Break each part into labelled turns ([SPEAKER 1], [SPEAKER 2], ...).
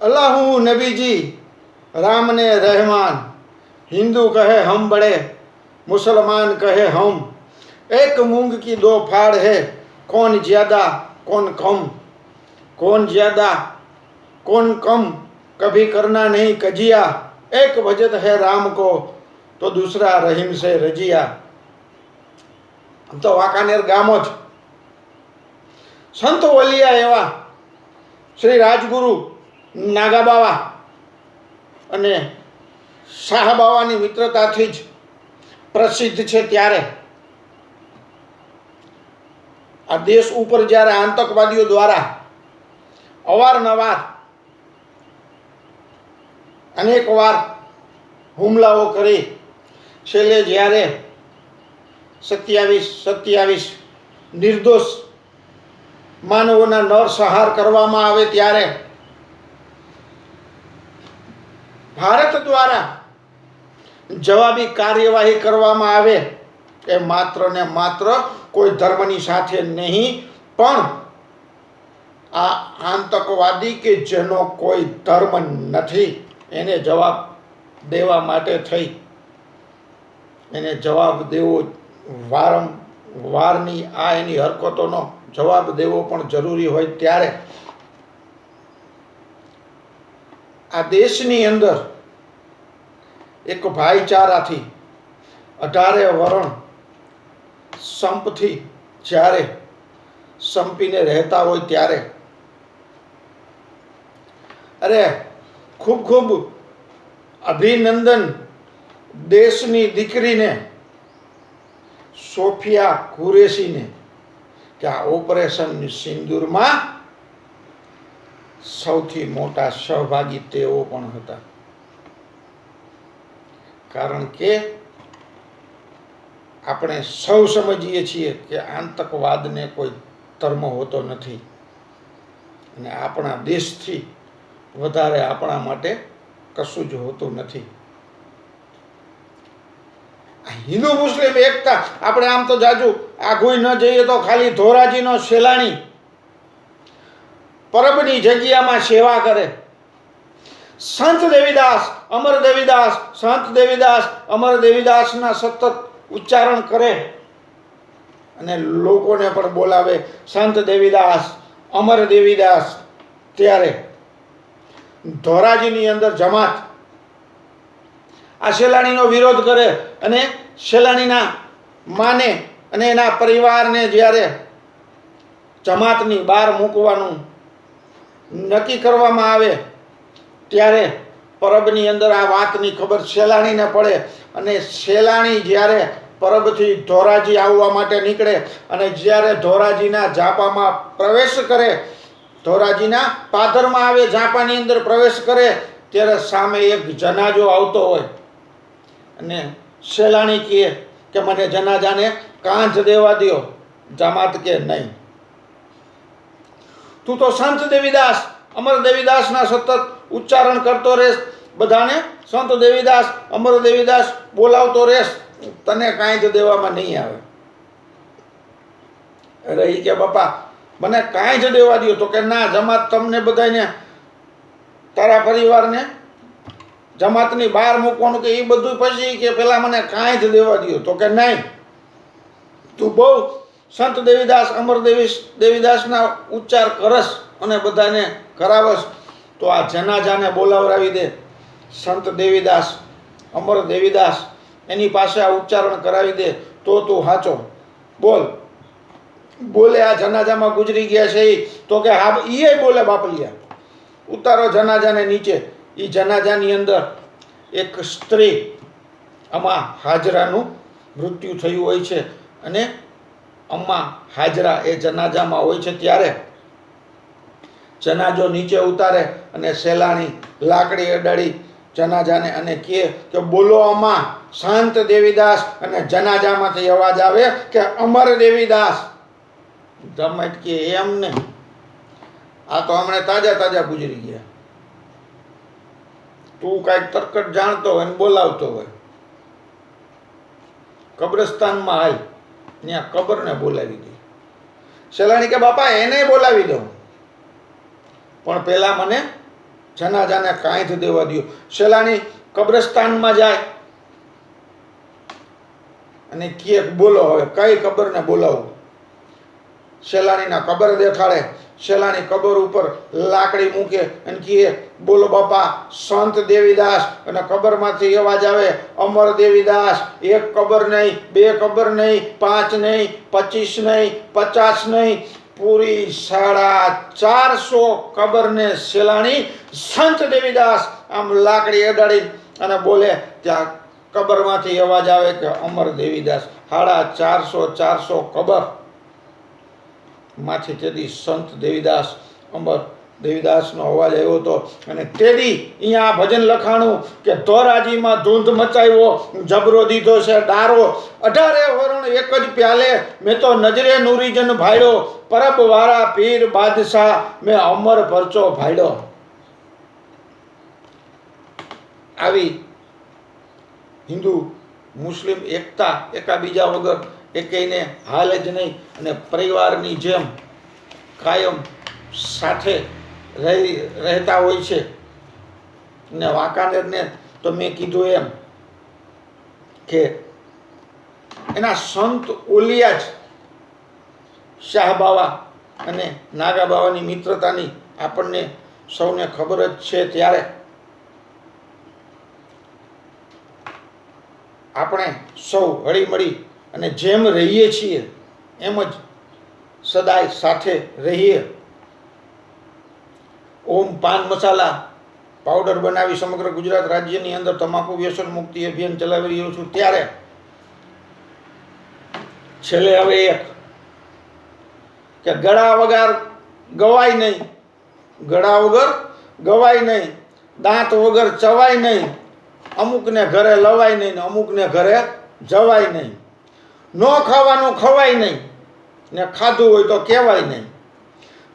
[SPEAKER 1] અલ્લાહુ નબીજી રામ ને રહેમાન हिंदू कहे हम बड़े मुसलमान कहे हम एक मूंग की दो फाड़ है कौन ज्यादा कौन कम कौन ज्यादा कौन कम कभी करना नहीं कजिया एक वजत है राम को તો દૂસરા રહીમ સે રજિયા આમ તો વાંકાનેર ગામો જ સંત વલિયા એવા શ્રી રાજગુરુ નાગાબાવા અને શાહબાવાની મિત્રતાથી જ પ્રસિદ્ધ છે ત્યારે. આ દેશ ઉપર જ્યારે આતંકવાદીઓ દ્વારા અવારનવાર અનેકવાર હુમલાઓ કરી, છેલ્લે જ્યારે સત્યાવીસ સત્યાવીસ નિર્દોષ માનવોના નરસંહાર કરવામાં આવે ત્યારે ભારત દ્વારા જવાબી કાર્યવાહી કરવામાં આવે એ માત્ર ને માત્ર કોઈ ધર્મની સાથે નહીં, પણ આ આતંકવાદી કે જેનો કોઈ ધર્મ નથી, એને જવાબ દેવા માટે થઈ. એને જવાબ દેવો વારંવારની આ એની હરકતોનો જવાબ દેવો પણ જરૂરી હોય ત્યારે આ દેશની અંદર એક ભાઈચારાથી અઢારે વરણ સંપથી જ્યારે સંપીને રહેતા હોય ત્યારે. અરે, ખૂબ ખૂબ અભિનંદન દેશની દીકરીને, સોફિયા કુરેશીને, કે આ ઓપરેશન સિંદૂરમાં સૌથી મોટા સહભાગી તેઓ પણ હતા. કારણ કે આપણે સૌ સમજીએ છીએ કે આતંકવાદને કોઈ ધર્મ હોતો નથી. અને આપણા દેશથી વધારે આપણા માટે કશું જ હોતું નથી. આ હિન્દુ મુસ્લિમ એકતા, આપણે આમ તો જાજુ આઘું ન જઈએ તો ખાલી ધોરાજીનો સેલાણી પરબની જગ્યામાં સેવા કરે. સંત દેવીદાસ, અમર દેવીદાસ, સંત દેવીદાસ, અમર દેવીદાસના સતત ઉચ્ચારણ કરે. અને લોકોને પણ બોલાવે, સંત દેવીદાસ, અમર દેવીદાસ, ત્યારે ધોરાજીની અંદર જમાત. આ શેલાણીનો વિરોધ કરે અને શેલાણીના માને અને એના પરિવારને જ્યારે જમાતની બહાર મૂકવાનું નક્કી કરવામાં આવે ત્યારે પરબની અંદર આ વાતની ખબર શેલાણીને પડે અને શેલાણી જ્યારે પરબથી ધોરાજી આવવા માટે નીકળે અને જ્યારે ધોરાજીના ઝાપામાં પ્રવેશ કરે, ધોરાજીના પાદરમાં આવે, ઝાપાની અંદર પ્રવેશ કરે, ત્યારે સામે એક જનાજો આવતો હોય. અને શેલાણી કહે કે મને જનાજાને કાંજ દેવા દ્યો, જમાત કે નહીં. તું તો સંત દેવીદાસ, અમર દેવીદાસના સતત ઉચ્ચારણ કરતો રહેશ. બધાને સંત દેવીદાસ, અમર દેવીદાસ બોલાવતો રહેશ. તને કાંઈ જ દેવામાં નહીં આવે. રહી કે બાપા, મને કાંઈ જ દેવા દો તો કે ના, જમાત તમને બધાને તારા પરિવારને જમાતની બહાર મૂકવાનું કે એ બધું પછી કે પેલા મને કાંઈ જ દેવા દો તો કે નહીં. તું બહુ સંત દેવીદાસ, અમર દેવી દેવીદાસના ઉચ્ચાર કરસ અને બધાને કરાવસ, તો આ જનાજાને બોલાવરાવી દે. સંત દેવીદાસ, અમર દેવીદાસ, એની પાસે આ ઉચ્ચારણ કરાવી દે, તો તું સાચો બોલ. બોલે આ જનાજામાં ગુજરી ગયા છે એ તો કે હા એ બોલે બાપલિયા. ઉતારો જનાજાને નીચે. એ જનાજાની અંદર એક સ્ત્રી આમાં હાજરાનું મૃત્યુ થયું હોય છે. અને અમ્મા હાજરા એ જનાજામાં હોય છે ત્યારે જનાજો નીચે ઉતારે અને સેલાણી લાકડી અડાડી જનાજાને અને કહે કે બોલો અમ્મા, શાંત દેવીદાસ અને જનાજામાંથી અવાજ આવે કે અમર દેવીદાસ. જમાટ કે એમ ને. આ તો હમણાં તાજા તાજા ગુજરી ગયા. તું કાંઈક તરકટ જાણતો હોય ને બોલાવતો હોય. કબ્રસ્તાનમાં હાલ ત્યાં કબરને બોલાવી દે. સેલાણી કે, બાપા, એને બોલાવી દઉં. પણ પહેલાં મને જનાજાને કાંઈ જ દેવા દો સલાણી કબ્રસ્તાનમાં જાય અને કે બોલો હવે, કઈ કબરને બોલાવું? સેલાણીના કબર દેખાડે. સેલાની કબર ઉપર લાકડી મૂકે અને કહે, બોલો બાપા, સંત દેવીદાસ. અને કબરમાંથી અવાજ આવે, અમર દેવીદાસ, એક કબર નહીં, બે કબર નહીં, પાંચ નહીં, પચીસ નહીં, પચાસ નહીં. પૂરી સાડા ચારસો કબરને શેલાણી સંત દેવીદાસ આમ લાકડી અડાડી અને બોલે, ત્યાં કબરમાંથી અવાજ આવે કે અમર દેવીદાસ. સાડા ચારસો ચારસો કબર. માંથી તેથી સંત દેવીદાસ, અમર દેવીદાસનો અવાજ આવ્યો હતો. અને તેડી અહીંયા ભજન લખાણું કે, ધોરાજીમાં ધૂંધ મચાવ્યો, જબરો દીધો છે ડારો, અઢારે વરણ એક જ પ્યાલે, મેં તો નજરે નુરીજન ભાડ્યો પરબ વાળા પીર બાદશાહ, મેં અમર પરચો ભાડ્યો આવી હિન્દુ મુસ્લિમ એકતા એકાબીજા વગર એકેયને હાલ જ નહીં. અને પરિવારની જેમ કાયમ સાથે રહી, રહેતા હોય છે. ને વાંકાનેરને તો મેં કીધું એમ કે એના સંત ઓલિયા જ શાહ બાવા અને નાગા બાવાની મિત્રતાની આપણને સૌને ખબર જ છે ત્યારે આપણે સૌ હળીમળી અને જેમ રહીએ છીએ, એમ જ સદાય સાથે રહીએ. ઓમ પાન મસાલા પાવડર બનાવી સમગ્ર ગુજરાત રાજ્યની અંદર તમાકુ વ્યસન મુક્તિ અભિયાન ચલાવી રહ્યો છું. ત્યારે છેલ્લે હવે એક કે ગળા વગર ગવાય નહીં. ગળા વગર ગવાય નહીં. દાંત વગર ચવાય નહીં. અમુકને ઘરે લવાય નહીં ને અમુકને ઘરે જવાય નહીં. ન ખાવાનું ખવાય નહીં ને ખાધું હોય તો કહેવાય નહીં.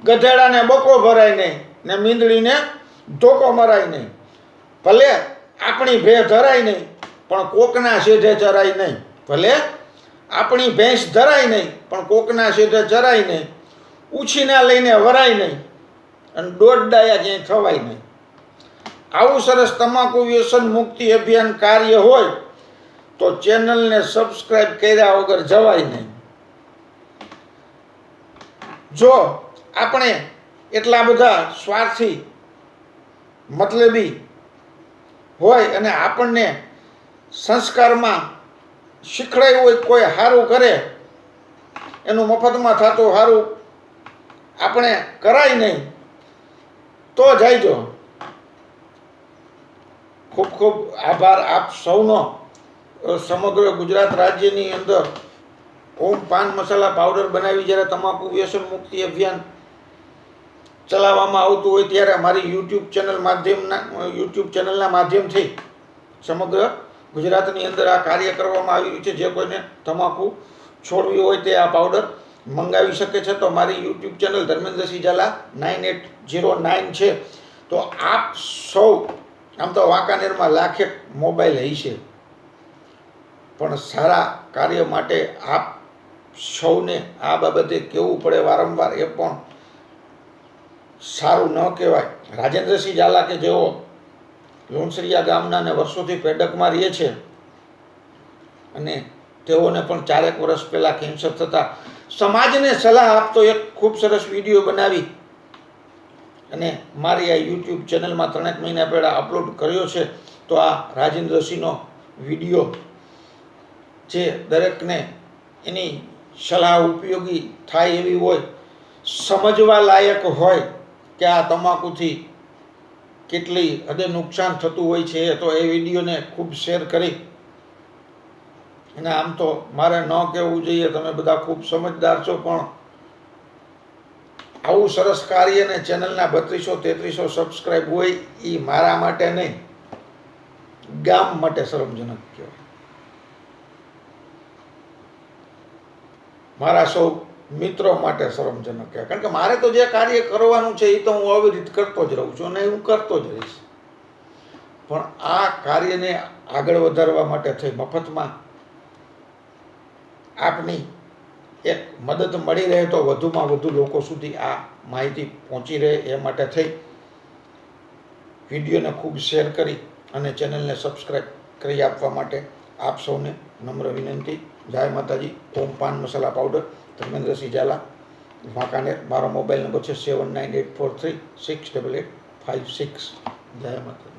[SPEAKER 1] ગધેડાને બકો ભરાય નહીં ને મીંદડીને ધોકો મરાય નહીં. ભલે આપણી ભે ધરાય નહીં, પણ કોકના સીધે ચરાય નહીં. ભલે આપણી ભેંસ ધરાય નહીં, પણ કોકના સીધે ચરાય નહીં. ઉછીના લઈને વરાય નહીં. અને દોઢ ડાયા ક્યાંય થવાય નહીં. આવું સરસ તમાકુ વ્યસન મુક્તિ અભિયાન કાર્ય હોય, તો ચેનલને સબસ્ક્રાઇબ કર્યા વગર જવાય નહીં. જો આપણે એટલા બધા સ્વાર્થી, મતલબી હોય અને આપણને સંસ્કારમાં શીખડાયું હોય કોઈ સારું કરે, એનું મફતમાં થતું સારું આપણે કરાય નહીં, તો જાયજો ખૂબ ખૂબ આભાર આપ સૌનો સમગ્ર ગુજરાત રાજ્યની અંદર ઓમ પાન મસાલા પાવડર બનાવી જ્યારે તમાકુ વ્યસન મુક્તિ અભિયાન ચલાવવામાં આવતું હોય ત્યારે મારી યુટ્યુબ ચેનલ માધ્યમના યુટ્યુબ ચેનલના માધ્યમથી સમગ્ર ગુજરાતની અંદર આ કાર્ય કરવામાં આવી રહ્યું છે. જે કોઈને તમાકુ છોડવી હોય તે આ પાવડર મંગાવી શકે છે તો મારી YouTube channel Dharmendrasinh Jhala nine eight zero nine છે. તો આપ સૌ આમ તો વાંકાનેરમાં લાખેક મોબાઈલ હશે. પણ સારા કાર્ય માટે આપ સૌને આ બાબતે કહેવું પડે વારંવાર એ પણ સારું ન કહેવાય. રાજેન્દ્રસિંહ ઝાલા કે જેઓ લુણસરિયા ગામના ને વર્ષોથી પેડકમાં રહે છે અને તેઓને પણ ચારેક વર્ષ પહેલાં કેન્સર થતાં સમાજને સલાહ આપતો એક ખૂબ સરસ વીડિયો બનાવી અને મારી આ યુટ્યુબ ચેનલમાં ત્રણેક મહિના પહેલાં અપલોડ કર્યો છે, તો આ રાજેન્દ્રસિંહનો વીડિયો જે દરેકને એની સલાહ ઉપયોગી થાય એવી હોય, સમજવા લાયક હોય કે આ તમાકુથી કેટલી હદે નુકસાન થતું હોય છે, તો એ વિડીયોને ખૂબ શેર કરી. અને આમ તો મારે ન કહેવું જોઈએ, તમે બધા ખૂબ સમજદાર છો, પણ આવું સરસ કાર્ય ને ચેનલના બત્રીસો તેત્રીસો સબસ્ક્રાઈબ હોય એ મારા માટે નહીં, ગામ માટે શરમજનક કહેવાય. મારા સૌ મિત્રો માટે શરમજનક કહેવાય. કારણ કે મારે તો જે કાર્ય કરવાનું છે એ તો હું આવી રીત કરતો જ રહું છું અને હું કરતો જ રહીશ. પણ આ કાર્યને આગળ વધારવા માટે થઈ મફતમાં આપની એક મદદ મળી રહે તો વધુમાં વધુ લોકો સુધી આ માહિતી પહોંચી રહે એ માટે થઈ. વિડીયોને ખૂબ શેર કરી અને ચેનલને સબસ્ક્રાઈબ કરી આપવા માટે આપ સૌને નમ્ર વિનંતી. જય માતાજી. ઓમ પાન મસાલા પાવડર. ધર્મેન્દ્રસિંહ ઝાલા. વાંકાનેર. મારો મોબાઈલ નંબર છે seven nine eight four three six double eight five six. જય માતાજી.